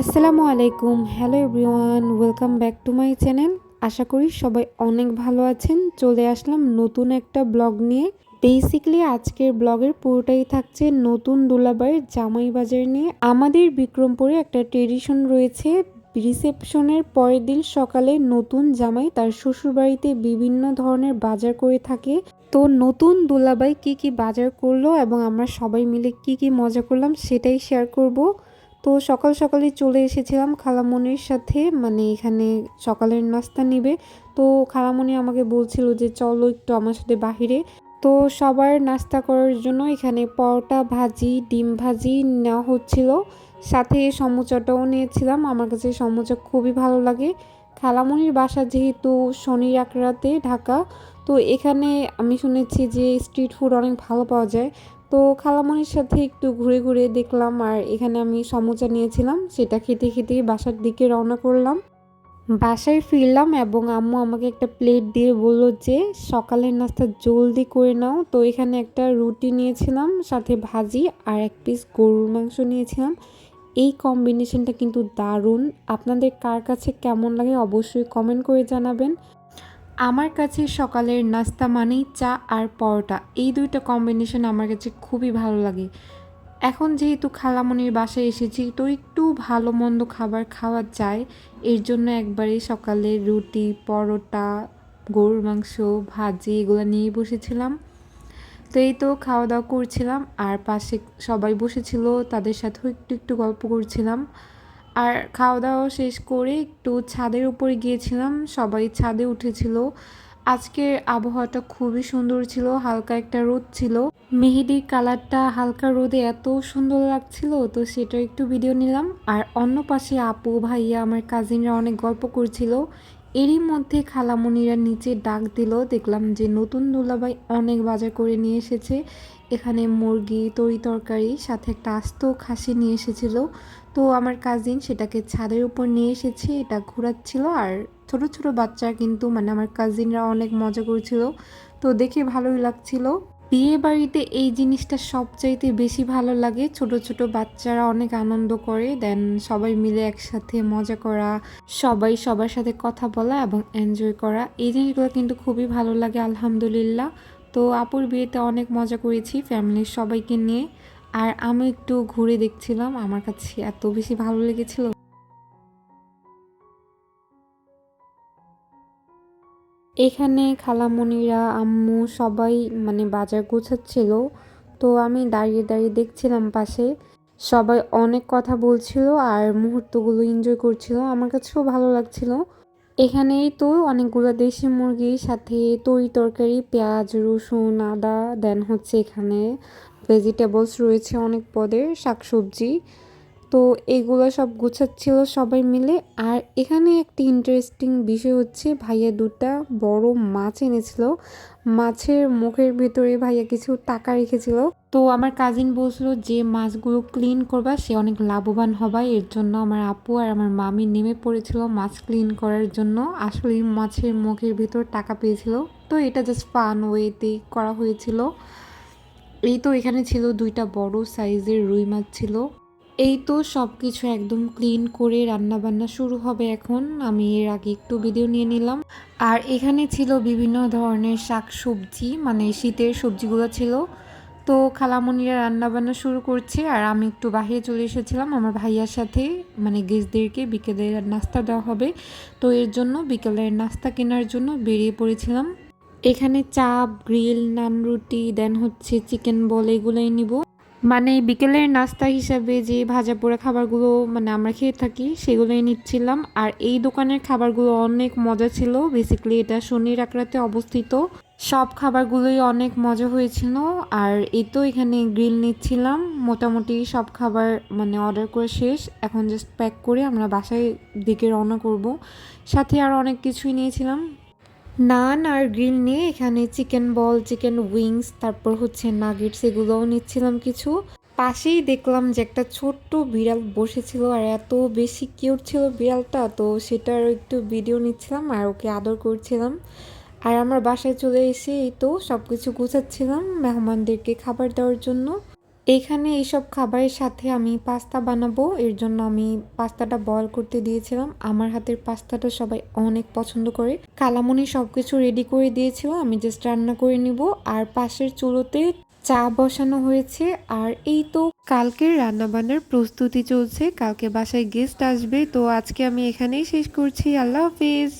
আসসালামু আলাইকুম। Hello everyone welcome back to my channel আশা করি সবাই অনেক ভালো আছেন। চলে আসলাম নতুন একটা ব্লগ নিয়ে। বেসিক্যালি আজকের ব্লগের পুরোটাই থাকছে নতুন দোলাবাইয়ের জামাই বাজার নিয়ে। আমাদের বিক্রমপুরে একটা ট্রেডিশন রয়েছে। রিসেপশনের পরের দিন সকালে নতুন জামাই তার শ্বশুরবাড়িতে বিভিন্ন ধরনের বাজার করে থাকে। তো নতুন দুলাবাই কি কি বাজার করল এবং আমরা সবাই মিলে কি কি মজা করলাম সেটাই শেয়ার করব। তো সকাল সকালে চলে এসেছিলাম খালামনির সাথে মানে এখানে সকালের নাস্তা নিবে। তো খালামণি আমাকে বলছিল যে, চলো একটু আমার সাথে বাহিরে। তো সবার নাস্তা করার জন্য এখানে পরোটা ভাজি, ডিম ভাজি নেওয়া হচ্ছিল। সাথে সমুচাটাও নিয়েছিলাম। আমার কাছে সমুচা খুবই ভালো লাগে। খালামণির বাসা যেহেতু শনি রাতে ঢাকা, তো এখানে আমি শুনেছি যে স্ট্রিট ফুড অনেক ভালো পাওয়া যায়। তো খালামণির সাথে একটু ঘুরে ঘুরে দেখলাম আর এখানে আমি সমুচা নিয়েছিলাম, সেটা খেতে খেতে বাসার দিকে রওনা করলাম। বাসায় ফিরলাম এবং আম্মু আমাকে একটা প্লেট দিয়ে বলল যে, সকালের নাস্তা জলদি করে নাও। তো এখানে একটা রুটি নিয়েছিলাম, সাথে ভাজি আর এক পিস গরুর মাংস নিয়েছিলাম। এই কম্বিনেশনটা কিন্তু দারুণ। আপনাদের কার কাছে কেমন লাগে অবশ্যই কমেন্ট করে জানাবেন। আমার কাছে সকালের নাস্তা মানেই চা আর পরোটা। এই দুইটা কম্বিনেশন আমার কাছে খুবই ভালো লাগে। এখন যেহেতু খালামনির বাসায় এসেছি, তো একটু ভালো মন্দ খাবার খাওয়া যায়। এর জন্য একবারে সকালে রুটি, পরোটা, গরুর মাংস, ভাজি এগুলো নিয়ে বসেছিলাম। তো এই তো খাওয়া দাওয়া করছিলাম আর পাশে সবাই বসেছিল, তাদের সাথেও একটু একটু গল্প করছিলাম। আর খাওয়া দাওয়া শেষ করে একটু ছাদের উপরে গিয়েছিলাম, সবাই ছাদে উঠেছিল। আজকের আবহাওয়াটা খুবই সুন্দর ছিল, হালকা একটা রোদ ছিল। মেহেদির কালারটা হালকা রোদে এত সুন্দর লাগছিল, তো সেটা একটু ভিডিও নিলাম। আর অন্য পাশে আপু, ভাইয়া, আমার কাজিনরা অনেক গল্প করছিল। এরই মধ্যে খালামণিরা নিচে ডাক দিল, দেখলাম যে নতুন দুলাভাই অনেক বাজার করে নিয়ে এসেছে। এখানে মুরগি, তরি তরকারি, সাথে একটা আস্ত খাসি নিয়ে এসেছিল। তো আমার কাজিন সেটাকে ছাদের উপর নিয়ে এসেছে, এটা ঘোরাচ্ছিল। আর ছোট ছোট বাচ্চা কিন্তু মানে আমার কাজিনরা অনেক মজা করছিল। তো দেখে ভালোই লাগছিল। বিয়ে বাড়িতে এই জিনিসটা সবচাইতে বেশি ভালো লাগে। ছোট ছোট বাচ্চারা অনেক আনন্দ করে। দেন সবাই মিলে একসাথে মজা করা, সবাই সবার সাথে কথা বলা এবং এনজয় করা। এই জিনিসগুলো কিন্তু খুবই ভালো লাগে, আলহামদুলিল্লাহ। তো আপুর বিয়েতে অনেক মজা করেছি ফ্যামিলির সবাইকে নিয়ে। আর আমি একটু ঘুরে দেখছিলাম, আমার কাছে এত বেশি ভালো লেগেছিল। এখানে খালামণিরা আম্মু সবাই মানে বাজার গোছাচ্ছিল। তো আমি দাঁড়িয়ে দাঁড়িয়ে দেখছিলাম পাশে। সবাই অনেক কথা বলছিল আর মুহূর্তগুলো এনজয় করছিল। আমার কাছেও ভালো লাগছিল। এখানেই তো অনেকগুলো দেশি মুরগির সাথে তরি তরকারি, পেঁয়াজ, রসুন, আদা দেন হচ্ছে এখানে। ভেজিটেবলস রয়েছে অনেক পদের শাকসবজি। তো এগুলো সব গুছাচ্ছিল সবাই মিলে। আর এখানে একটি ইন্টারেস্টিং বিষয় হচ্ছে, ভাইয়া দুটা বড় মাছ এনেছিল। মাছের মুখের ভেতরে ভাইয়া কিছু টাকা রেখেছিল। তো আমার কাজিন বলছিল যে, মাছগুলো ক্লিন করবা, সে অনেক লাভবান হবা। এর জন্য আমার আপু আর আমার মামি নেমে পড়েছিল মাছ ক্লিন করার জন্য। আসলে মাছের মুখের ভেতর টাকা পেয়েছিল। তো এটা জাস্ট ফান ওয়েতেই করা হয়েছিল। এই তো এখানে ছিল দুইটা বড় সাইজের রুই মাছ ছিল। এই তো সব কিছু একদম ক্লিন করে রান্না বান্না শুরু হবে এখন। আমি এর আগে একটু ভিডিও নিয়ে নিলাম। আর এখানে ছিল বিভিন্ন ধরনের শাক সবজি মানে শীতের সবজিগুলো ছিল। তো খালামণিরা রান্না বান্না শুরু করছে আর আমি একটু বাহিরে চলে এসেছিলাম। আমার ভাইয়ার সাথে মানে গেস্টদেরকে বিকেলের নাস্তা দেওয়া হবে। তো এর জন্য বিকেলের নাস্তা কেনার জন্য বেরিয়ে পড়েছিলাম। এখানে চাপ, গ্রিল, নান রুটি, দেন হচ্ছে চিকেন বল এগুলোই নিব। মানে বিকেলের নাস্তা হিসাবে যে ভাজা পোড়া খাবারগুলো মানে আমরা খেয়ে থাকি, সেগুলোই নিচ্ছিলাম। আর এই দোকানের খাবারগুলো অনেক মজা ছিল। বেসিক্যালি এটা শনির আকড়াতে অবস্থিত। সব খাবারগুলোই অনেক মজা হয়েছিল। আর এই তো এখানে গ্রিল নিচ্ছিলাম। মোটামুটি সব খাবার মানে অর্ডার করে শেষ। এখন জাস্ট প্যাক করে আমরা বাসায় দিকে রওনা করব। সাথে আর অনেক কিছুই নিয়েছিলাম। নান আর গ্রিল নিয়ে এখানে চিকেন বল, চিকেন উইংস, তারপর হচ্ছে নাগেটস, এগুলোও নিচ্ছিলাম কিছু। পাশেই দেখলাম যে একটা ছোট্ট বিড়াল বসেছিল আর এত বেশি কিউট ছিল বিড়ালটা, তো সেটার একটু ভিডিও নিচ্ছিলাম আর ওকে আদর করছিলাম। আর আমার বাসায় চলে এসে এই তো সব কিছু গুছাচ্ছিলাম মেহমানদেরকে খাবার দেওয়ার জন্য। এখানে এইসব খাবারের সাথে আমি পাস্তা বানাবো, এর জন্য আমি পাস্তাটা বয়ল করতে দিয়েছিলাম। আমার হাতের পাস্তাটা সবাই অনেক পছন্দ করে। কালামনি সব কিছু রেডি করে দিয়েছিল, আমি জাস্ট রান্না করে নিব। আর পাশের চুলোতে চা বসানো হয়েছে। আর এই তো কালকের রান্নাবান্নার প্রস্তুতি চলছে। কালকে বাসায় গেস্ট আসবে, তো আজকে আমি এখানেই শেষ করছি। আল্লাহ হাফিজ।